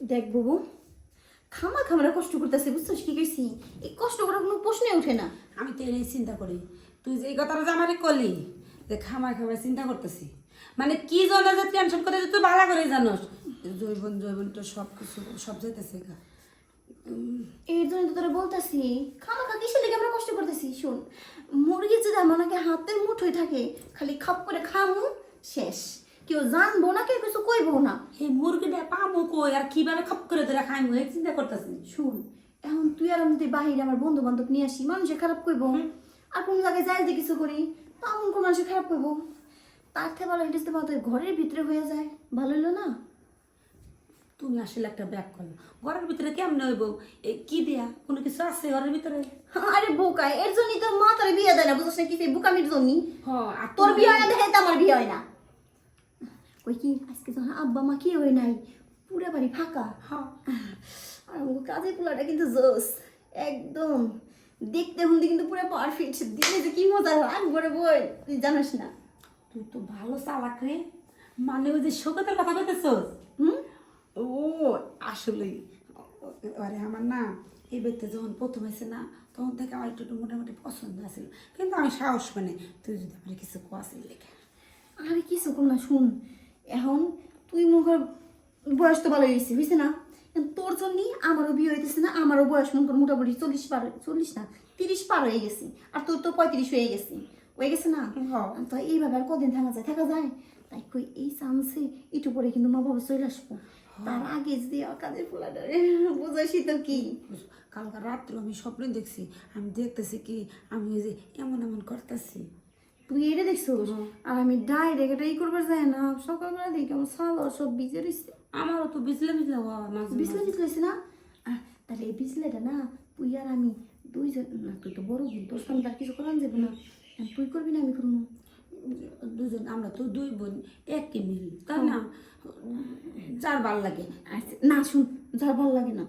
দেখ বাবু, খামা খামারা কষ্ট করতেছে, বুঝছিস কি কইছি? এই কষ্ট করার কোনো প্রশ্নই ওঠে না। আমি তো এই চিন্তা করি। তুই যে এই কথাটা আমারে কলি, যে খামার খামার চিন্তা করতেছি মানে কি জন্য যে টেনশন করে তুই ভালো করে জানোস? জৈবন জৈবন তো সব কিছু সব যেতেছে গা। এই জন্য তো তোরা বলতেছি, খামা খা, কিসের লেগে আমরা কষ্ট করতেছি? শোন মুরগি যদি আমার হাতের মুঠোয় থাকে, খালি খাপ করে খামু, শেষ। কেউ জানব না কেউ কিছু কইবো না? এই মুরগিটা পামো কই আর কীভাবে খাপ করে ধরে খাইমু এই চিন্তা করতেছি শুন এখন তুই আর আমি যদি বাহিরে আমার বন্ধু বান্ধব নিয়ে আসি মানুষে খারাপ কইবো। আর কোন জায়গায় যাই যে কিছু করি তখন কোন মানুষে খারাপ কইবো। তার থেকে ভালো ঘরের ভিতরে হয়ে যায়। ভালো হলো না? তুমি আসলে একটা ব্যাগ করল ঘরের ভিতরে কেমন হইব? এই কি দেয়া? কোনো কিছু আছে ঘরের ভিতরে? আরে বোকায় এর জন্যই তো মা তোর বিয়ে দেয় না বুঝছ না কি বোকামির জন্যই? হ আর তোর বিয়ে হয় না দেখে আমার বিয়ে হয় না। ওই কি আজকে যখন আব্বা মা কি হয় নাই পুরো বাড়ি ফাঁকা। হ্যাঁ। আর কাজের পোলাটা কিন্তু জোস একদম। দেখতে হুন্দি কিন্তু পুরো পারফেক্ট দিলে যে কি মজা আর বড় বই তুই জানিস না। তুই তো ভালো চালাক রে মানে ওই যে শোকতের কথা বলতেছস হুম? ও আসলেই। আরে আমার না এই ব্যক্তি যখন প্রথম হয়েছে না তখন থেকে আমার একটু একটু মোটামুটি পছন্দ আছিল। কিন্তু আমি সাহস মানে তুই যদি আমার কিছু কোয়াছিল লেখা আরে কিছু না শুন। এখন তুই কর বয়স তো ভালো হয়েছে বুঝছে না? তোর জন্যই আমারও বিয়ে হইতেছে না আমারও বয়স মনে কর মোটামুটি চল্লিশ পার চল্লিশ না তিরিশ পার হয়ে গেছি আর তোর তো পঁয়ত্রিশ হয়ে গেছি হয়ে গেছে না? হ্যাঁ। তো এইভাবে আর কদিন থাকা যায় থাকা যায়? তাই কই এই চান্সে একটু পরে কিন্তু মা বাবা চলে আসব। তার আগে যদি কাজের পোলাটা বুঝাইছি তো কি? কালকে রাত্রে আমি স্বপ্ন দেখছি আমি দেখতেছি কি আমি ওই যে এমন এমন করতেছি। তুই এটা দেখছ আর আমি ডাইরেক্ট এটা ই করবার যায় না। সকালবেলা দেখি আমার সাল সব ভিজে রয়েছে আমারও তো বিজলে বিজলে হওয়া মাঝে বিজলে বিজলেছে না? তাহলে এই বিজলেটা না তুই আর আমি দুইজন না তুই তো বড় বোন তোর সঙ্গে কিছু করান যাবে না তুই করবি না আমি করব? দুজন আমরা তো দুই বোন একই মিল তাই না? যার ভালো লাগে। আচ্ছা, না শুন যার ভালো লাগে না।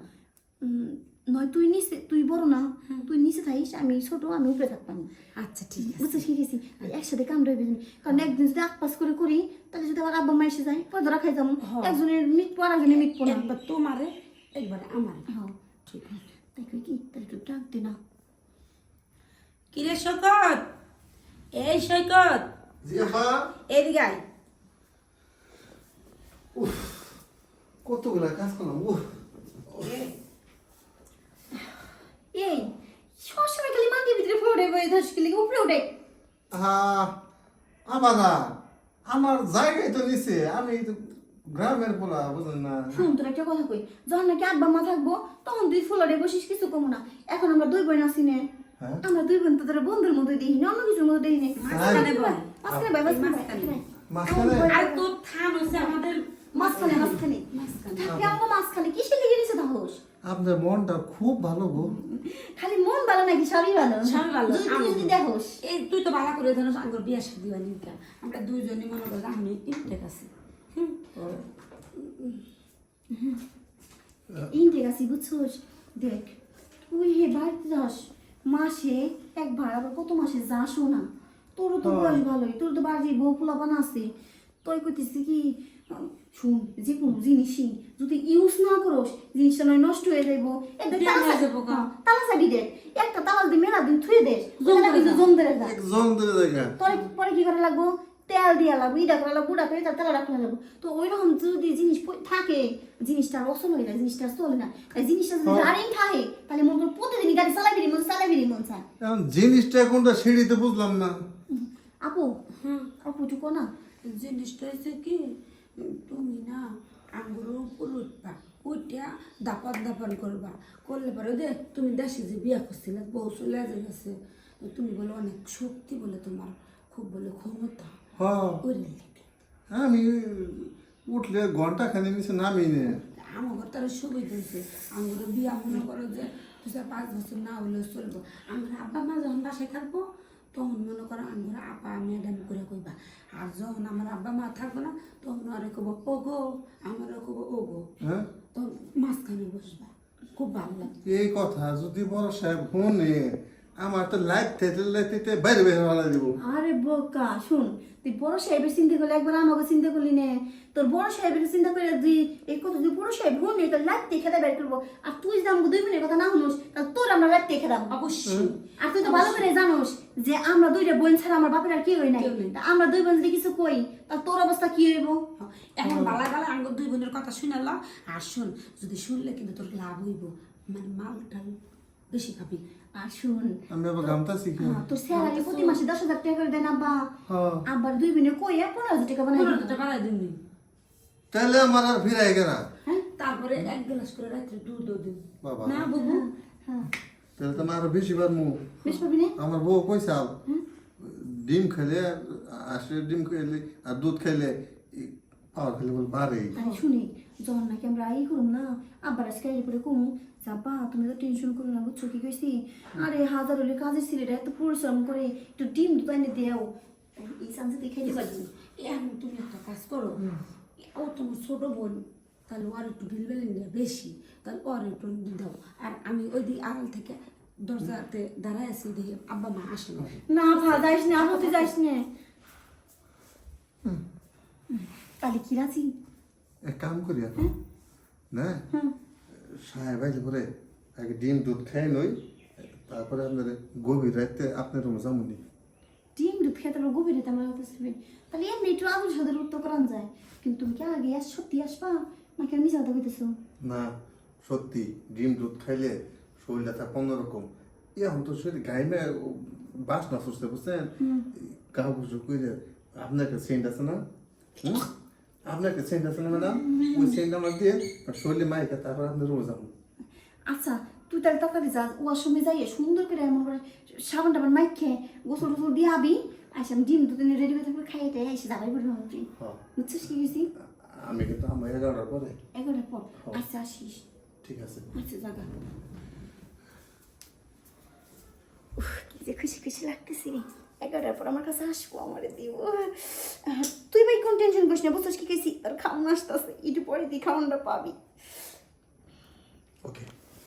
নয় তুই নিচে তুই বড় না তুই নিচে থাকিস আমি ছোট আমি উপরে থাকতাম আচ্ছা ঠিক আছে। বুঝতে শিখেছি। একসাথে কাম রইবে কারণ একদিন যদি আগ পাস করে করি তাহলে যদি আমার আব্বা মা এসে যায় পর ধরা খাই যাব। হ্যাঁ। একজনের মিট পর একজনের মিট পর না। একবার তোমারে একবার আমার। হ্যাঁ। ঠিক আছে। তাই কি? একটু ডাক দে না। কিরে সৈকত এই সৈকত এদিকে আয়। কতগুলা কাজ করলাম উফ এই সবসময় খালি মাটির ভিতরে ফোড়ে বয়ে ধস গেলে উপরে উঠে হ্যাঁ আমার আমার জায়গায় তো নিচে আমি তো গ্রামের পোলা বুঝলেন না? শুন তোর একটা কথা কই যখন নাকি আব্বা মা থাকব তখন তুই ফুলারে বসিস কিছু কমো না। এখন আমরা দুই বোন আছি নে। হ্যাঁ? আমরা দুই বোন তো তোর বন্ধুর মতো দেখি না অন্য কিছুর মতো দেখি না। মাঝখানে বল। মাঝখানে ভাই মাঝখানে? আর তোর থাম হচ্ছে আমাদের মাঝখানে মাঝখানে। মাঝখানে। থাকবে আমাকে মাঝখানে কিসের লেগে নিছে তাহস আপনার মনটা খুব ভালো গো। খালি মন ভালো নাকি? সবই ভালো। সবই ভালো, তুই যদি। দেখোস এই তুই তো ভালো করে জানো আঙ্গুর বিয়া শাদি হয়নি তা। আমরা দুইজনে মনে করো আমি ইনটেক আছি। হুম? ইন্টে গেছি বুঝছোস? দেখ তুই হে বাড়িতে যাস মাসে একবার আবার কত মাসে যাসও না। তোরও তো বয়স ভালোই তোর তো বাড়ি বউ পোলাপান আছে। তুই কইতেছি কি শুন যে কোনো জিনিসই যদি ইউজ না করস জিনিসটা নয় নষ্ট হয়ে যাইব। তালা হয়ে যাব গা। হ্যাঁ, তালা চাবি দে। একটা তালা দিয়ে মেলা দিন থুয়ে দে। জম ওখানে ধরে কিন্তু যা। জম ধরে যা। একজন পরে পরে কি করে লাগবো? তেল দিয়া লাগবো ইটা করা লাগবো উড়া করে তার তেল রাখা লাগবো। তো ওই রকম যদি জিনিস থাকে জিনিসটা অসল হয়ে যায় জিনিসটা চলে না। তাই জিনিসটা যদি হ্যাঁ। রানিং থাকে তাহলে মন করে প্রতিদিনই গাড়ি চালাবি মন চালাবি মন চায় এখন জিনিসটা কোনটা সিঁড়িতে বুঝলাম না। আপু হুম আপু টুকো না। জিনিসটা হচ্ছে কি? তুমি না আঙ্গুর উপর উঠবা উঠা দাপান দাপান করবা। করলে পরে দে তুমি দেশে যে বিয়া করছিলে বউ চলে গেছে তুমি বলে অনেক শক্তি বলে তোমার খুব বলে ক্ষমতা। হ্যাঁ। আমি উঠলে ঘণ্টা খানি নিচে নামি নে। আমার তারা সুবিধা হয়েছে আমার বিয়া মনে করো যে দু চার পাঁচ বছর না হলেও চলবো। আমার আব্বা মা যখন বাসায় থাকব তখন মনে করো আমার আপা ম্যাডাম করে কইবা। আর যখন আমার আব্বা মা থাকব না তখন আরে কব ও গো আমার কব ও গো তখন মাঝখানে বসবা। খুব ভালো লাগে এই কথা যদি বড় সাহেব শুনে আমার তো লাইট থেকে লাইতে বাইরে বাইরে ভালো দিব। আরে বোকা শুন তুই বড় সাহেবের চিন্তা করলে একবার আমাকে চিন্তা করলি নে। তোর বড় সাহেবের চিন্তা করে তুই এই কথা তুই বড় সাহেব হুন তোর লাইট বের করব। আর তুই যদি আমাকে দুই মিনিটের কথা না শুনোস তাহলে তোর আমরা লাইট দাম অবশ্যই। আর তুই তো ভালো করে জানোস যে আমরা দুইটা বোন ছাড়া আমার বাপের আর কি হই নাই। কেউ নেই। তা আমরা দুই বোন যদি কিছু কই তাহলে তোর অবস্থা কি হইব? এখন বালা বালা আঙ্গুর দুই বোনের কথা শুনাল আর শুন যদি শুনলে কিন্তু তোর লাভ হইব। মানে মাল টাল বেশি খাবি। আর শুন আমি আবার গামতা শিখি। হ্যাঁ, তোর স্যালারি প্রতি মাসে দশ হাজার টাকা করে দেন আব্বা। হ্যাঁ। আবার দুই মিনিট কই? পনেরো হাজার টাকা বানাই পনেরো দিবি। টাকা বাড়াই দিন তাহলে আমার আর ফিরাই গেলা হ্যাঁ? তারপরে এক গ্লাস করে রাত্রে দুধ দিন বাবা। না বাবু? হ্যাঁ তাহলে তো আমার আরও বেশি বার মু বেশ পাবি না? আমার বউ কইসাল ডিম খেলে আসলে ডিম খেলে আর দুধ খেলে পাওয়ার খেলে বলে বাড়ে। আরে শুনি। যখন নাকি আমরা এই করুম না আব্বার আজকে এই করে কমু যাবা তুমি তো টেনশন করো না বুঝছ কি কইছি আরে হাজার হলে কাজের ছেলেরা এত পরিশ্রম করে একটু ডিম দুধ এনে দেও এই চান্সে দেখে ঠিক আছে এখন তুমি একটা কাজ করো ও তোমার ছোট বোন তাহলে ওর একটু বিল বেলেন দেওয়া বেশি তাহলে ওর একটু দাও আর আমি ওই দিকে আড়াল থেকে দরজাতে দাঁড়ায় আছি দেখি আব্বা মা আসে না না ভা যাইস না হতে যাইস না তাহলে কি রাজি এক কাম করি এখন না সাহেব আইলে পরে আগে ডিম দুধ খাই নই তারপরে আপনার গভীর রাতে আপনার রুমে যামুনি ডিম দুধ খেয়ে তাহলে গভীরে তেমন বুঝবে তাহলে এমনি একটু আদর সাদের উত্তর করান যায়। কিন্তু তুমি কি আগে আস সত্যি আসবা? নাকি আমি কথা কইতেছো? না সত্যি ডিম দুধ খাইলে শরীরটা থাকে অন্যরকম এখন তো শরীর গাইমে বাসনা সুস্থ বুঝছেন? কাউ কিছু কইলে আপনার একটা সেন্ট আছে না? হুম? আপনার একটা সেন্ট আছে না ম্যাডাম ওই সেন্ট আমার দিয়ে শরীরে মাইকা তারপর আপনার রুমে যাব। আচ্ছা তুই তাহলে তাড়াতাড়ি যা ওয়াশরুমে যাইয়ে সুন্দর করে এমন করে সাবান টাবান মাইক খেয়ে গোসল টোসল দিয়ে আবি আসে আমি ডিম দুদিন রেডি করে থাকবে খাইয়ে টাই এসে যাবাই পড়বে তুই হ্যাঁ। বুঝছিস কি গেছি আমি কিন্তু আমার এগারোটার পরে। এগারোটার পর। আচ্ছা আসিস। ঠিক আছে। আচ্ছা জাগা কি যে খুশি খুশি লাগতেছে রে। এগারোটার পর আমার কাছে আসব, আমার দিব। তুই ভাই কোন টেনশন করিস না, বুঝছিস কি গেছি তোর খাওয়ান আসতেছে, একটু পরে তুই খাওয়ানটা পাবি। ওকে